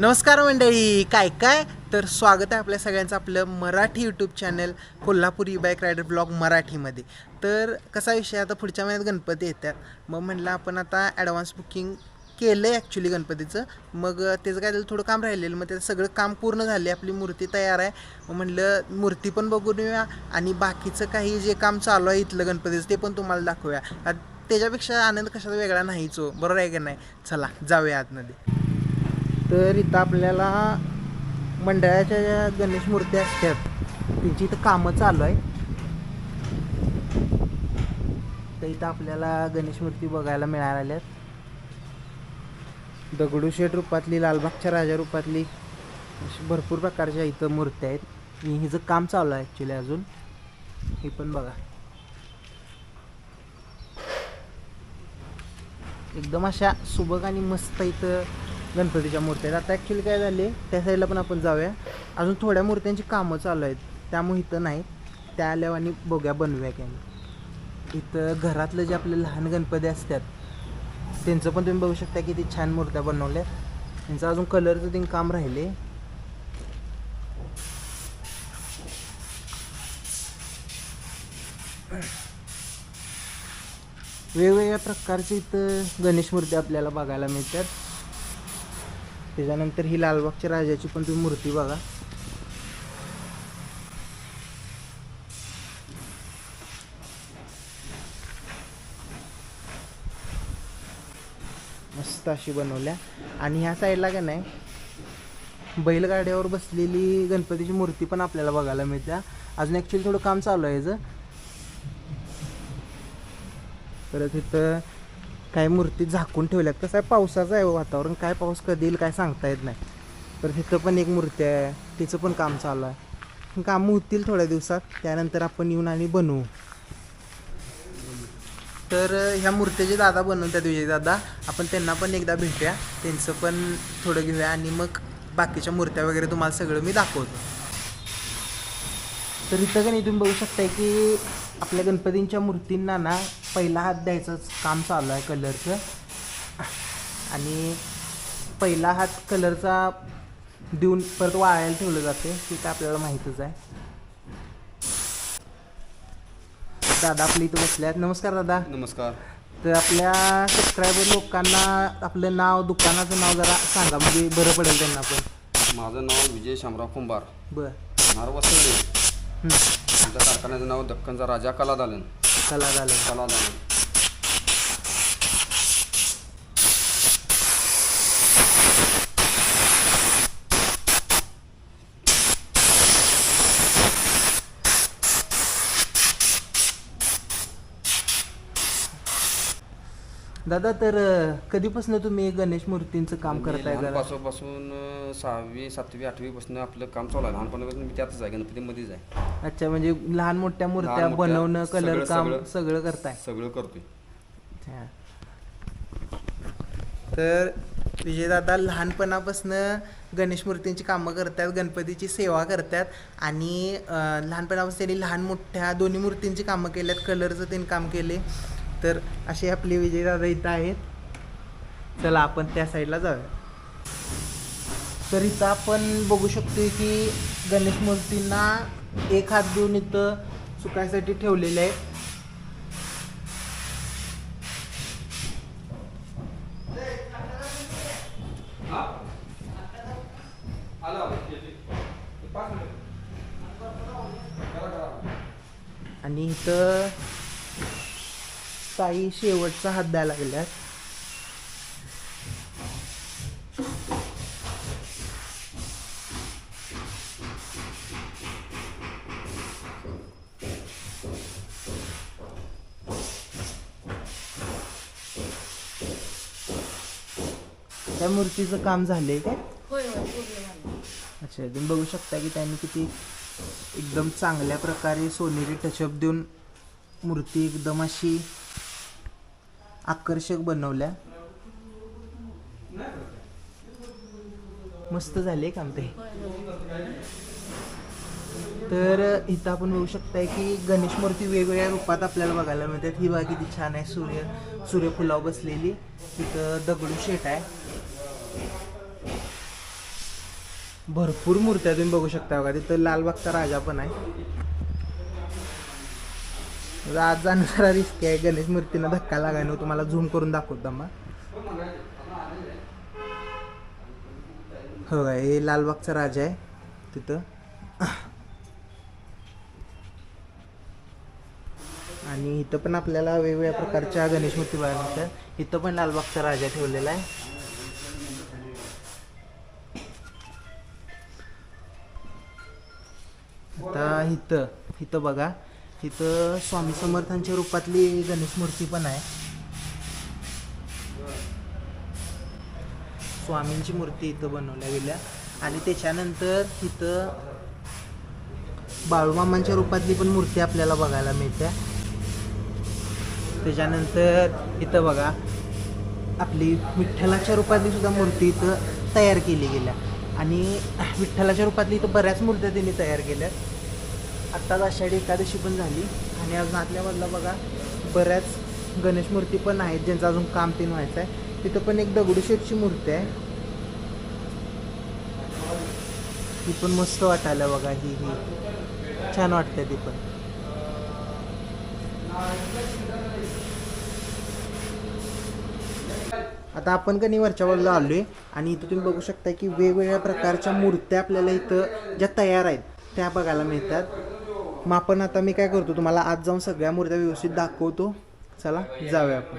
नमस्कार मंडळी काय काय? तर स्वागत आहे आपल्या सगळ्यांचं आपलं Marathi YouTube channel Kolhapuri bike rider blog मराठीमध्ये. तर कसा विषय? आता पुढच्या महिन्यात गणपती येतात. मग म्हटलं आपण आता ॲडव्हान्स बुकिंग केलं आहे ॲक्च्युली गणपतीचं. मग त्याचं काय झालं थोडं काम राहिलेलं. मग त्याचं सगळं काम पूर्ण झाले आपली मूर्ती तयार आहे. मग म्हटलं मूर्ती पण बघून येऊया. आणि बाकीचं काही जे काम चालू आहे इथलं गणपतीचं ते पण तुम्हाला दाखवूया. त्याच्यापेक्षा आनंद कशाचा वेगळा नाहीच हो. बरोबर आहे की नाही? चला जाऊया आतमध्ये. तर इथं आपल्याला मंडळाच्या ज्या गणेश मूर्ती असतात त्यांची इथं कामं चालू आहे तर इथं आपल्याला गणेश मूर्ती बघायला मिळाल्या आहेत. दगडूशेठ रूपातली लालबागच्या राजा रूपातली अशी भरपूर प्रकारच्या इथं मूर्त्या आहेत. हिचं काम चालू आहे ॲक्च्युली अजून हे पण बघा. एकदम अशा सुबक आणि मस्त इथं गणपतीच्या मूर्त्या आहेत. आता ॲक्च्युली काय झाले त्या साईडला पण आपण जाऊया. अजून थोड्या मूर्त्यांची कामं चालू आहेत. त्यामुळे इथं नाही. त्या आल्यावर आणि बघूया बनवूया की आम्ही इथं घरातलं जे आपले लहान गणपती असतात त्यांचं पण तुम्ही बघू शकता किती छान मूर्त्या बनवल्या. त्यांचं अजून कलरचं ते काम राहिले. वेगवेगळ्या प्रकारचे इथं गणेश मूर्ती आपल्याला बघायला मिळतात. त्याच्यानंतर ही लालबागच्या राजाची पण तुम्ही मूर्ती बघा. मस्त अशी बनवल्या. आणि ह्या साईडला का नाही बैलगाड्यावर बसलेली गणपतीची मूर्ती पण आपल्याला बघायला मिळते अजून ॲक्च्युली थोडं काम चालू आहे याचं परत इथं काही मूर्ती झाकून ठेवल्यात कसं आहे पावसाचं आहे हो वातावरण. काय पाऊस कधी येईल काय सांगता येत नाही. तर तिथं पण एक मूर्ती आहे. तिचं पण काम चालू आहे. कामं होतील थोड्या दिवसात. त्यानंतर आपण येऊन आणि बनवू. तर ह्या मूर्त्याचे दादा बनवतात विजय दादा आपण त्यांना पण एकदा भेटूया. त्यांचं पण थोडं घेऊया आणि मग बाकीच्या मूर्त्या वगैरे तुम्हाला सगळं मी दाखवतो. तर इथं का नाही तुम्ही बघू शकताय की आपल्या गणपतींच्या मूर्तींना ना पहिला हात द्यायचं काम चालू आहे कलरचं. आणि पहिला हात कलरचा देऊन परत वाळायला ठेवलं जाते ते काय आपल्याला माहीतच आहे. दादा आपल्या इथं बसले आहेत. नमस्कार दादा. नमस्कार. तर आपल्या सबस्क्रायबर लोकांना आपलं नाव दुकानाचं नाव जरा सांगा म्हणजे बरं पडेल त्यांना पण. माझं नाव विजय शामराव कुंभार. बरं. हं. आमच्या कारखान्याचं नाव दक्कनचा राजा कला दालन चला झालं कला दादा तर कधीपासून तुम्ही गणेश मूर्तींचं काम करताय लहानपासून अं, सहावी सातवी आठवी पासून आपलं काम चालू आहे. लहानपणापासून मी त्यातच आहे गणपतीमध्येच आहे. अच्छा म्हणजे लहान मोठ्या मूर्त्या लहान मोठ्या बनवणं कलर काम सगळं. सगळं करताय. सगळं करतोय. अच्छा. तर विजयदादा लहानपणापासून गणेश मूर्तींची कामं करतात गणपतीची सेवा करतात आणि अं, लहानपणापासून त्यांनी लहान मोठ्या दोन्ही मूर्तींची कामं केल्यात कलरचं त्यांनी काम केले तर असे आपले विजयदादा इथं आहेत. चला आपण त्या साईडला जाऊया. तर इथं आपण बघू शकतो की गणेश मूर्तींना एक हात देऊन इथं सुकायसाठी ठेवलेले आहे आणि इथं काही शेवटचा हात द्यायला लागल्यात त्या मूर्तीचं काम झालंय काय? झालं अच्छा तुम्ही बघू शकता की त्यांनी किती एकदम चांगल्या प्रकारे सोनेरी टचअप देऊन मूर्ती एकदम अशी आकर्षक बनवल्या. मस्त झाले काम ते तर इथं आपण बघू शकताय की गणेश मूर्ती वेगवेगळ्या रूपात आपल्याला बघायला मिळतात. ही बाग किती छान आहे. सूर्य सूर्यफुलाव बसलेली. तिथं दगडू शेट आहे. भरपूर मूर्त्या तुम्ही बघू शकता बघा. तिथं लालबागचा राजा पण आहे. आज जाणं जरा रिस्क आहे. गणेश मूर्तीनं धक्का लागायला तुम्हाला झूम करून दाखवतो मग हो काय हे लालबागचा राजा आहे. तिथं. आणि इथं पण आपल्याला वेगवेगळ्या प्रकारच्या गणेश मूर्ती बघायला मिळतात. इथं पण लालबागचा राजा ठेवलेला आहे. आता इथं इथं बघा. तिथं स्वामी समर्थांच्या रूपातली गणेश मूर्ती पण आहे. स्वामींची मूर्ती इथं बनवल्या गेल्या. आणि त्याच्यानंतर तिथं बाळूमामांच्या रूपातली पण मूर्ती आपल्याला बघायला मिळते त्याच्यानंतर इथं बघा आपली विठ्ठलाच्या रूपातली सुद्धा मूर्ती इथं तयार केली गेल्या. आणि विठ्ठलाच्या रूपातली इथं बऱ्याच मूर्त्या त्यांनी तयार केल्या आत्ताच आषाढी एकादशी पण झाली आणि अजून आतल्या बघा बऱ्याच गणेश मूर्ती पण आहेत ज्यांचं अजून काम तीन व्हायचं आहे तिथं पण एक दगडूशेठची मूर्ती आहे. ती पण मस्त वाटायला बघा ही ही. छान वाटते ती पण. आता आपण कधी वरच्या बाजूला आहे आणि इथं तुम्ही बघू शकता की वेगवेगळ्या प्रकारच्या मूर्त्या आपल्याला इथं ज्या तयार आहेत त्या बघायला मिळतात. मग आपण आता मी काय करतो तुम्हाला आज जाऊन सगळ्या मूर्त्या व्यवस्थित दाखवतो. चला जाऊया आपण.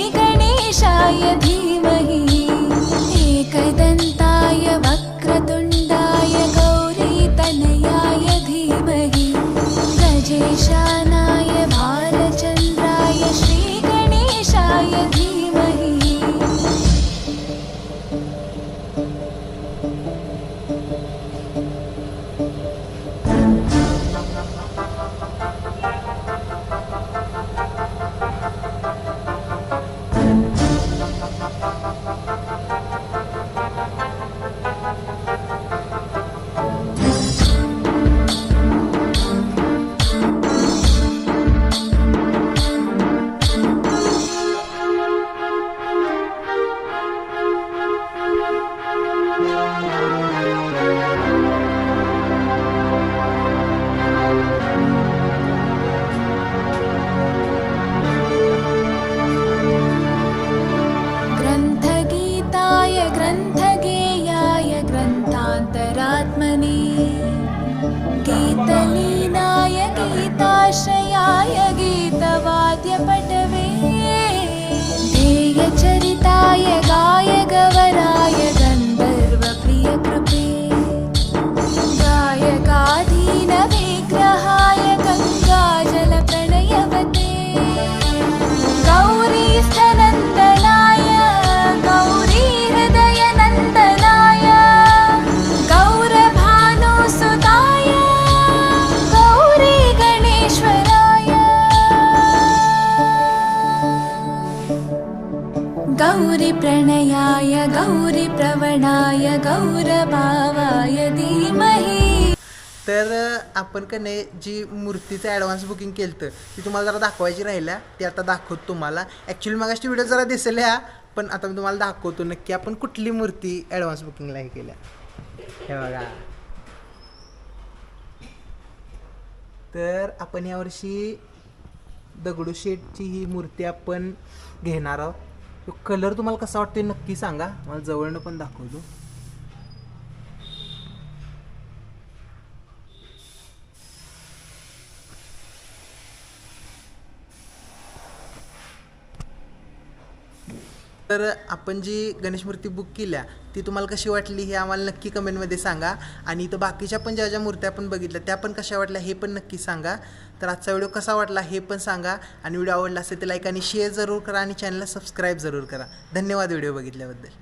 य धीमहि एकदन्ताय वक्रतुण्डाय गौरीतनयाय धीमहि ग्रजेशानाय भालचन्द्राय श्रीगणेशाय धीमहि। तर आपण का नाही जी मूर्तीचं ॲडव्हान्स बुकिंग केलं होतं ती तुम्हाला जरा दाखवायची राहिल्या ती आता दाखवतो तुम्हाला. ॲक्च्युली मगाशी व्हिडिओ जरा दिसल्या पण आता मी तुम्हाला दाखवतो नक्की आपण कुठली मूर्ती ॲडव्हान्स बुकिंगला हे केल्या. हे बघा. तर आपण यावर्षी दगडूशेठची ही मूर्ती आपण घेणार आहोत. तो कलर तुम्हाला कसा वाटतो नक्की सांगा. मला जवळनं पण दाखवतो. तर आपण जी गणेश मूर्ती बुक केल्या ती तुम्हाला कशी वाटली हे आम्हाला नक्की कमेंटमध्ये सांगा. आणि इथं बाकीच्या पण ज्या ज्या मूर्त्या आपण बघितल्या त्या पण कशा वाटल्या हे पण नक्की सांगा. तर आजचा व्हिडिओ कसा वाटला हे पण सांगा. आणि व्हिडिओ आवडला असेल तर लाईक आणि शेअर जरूर करा आणि चॅनलला सबस्क्राईब जरूर करा. धन्यवाद व्हिडिओ बघितल्याबद्दल.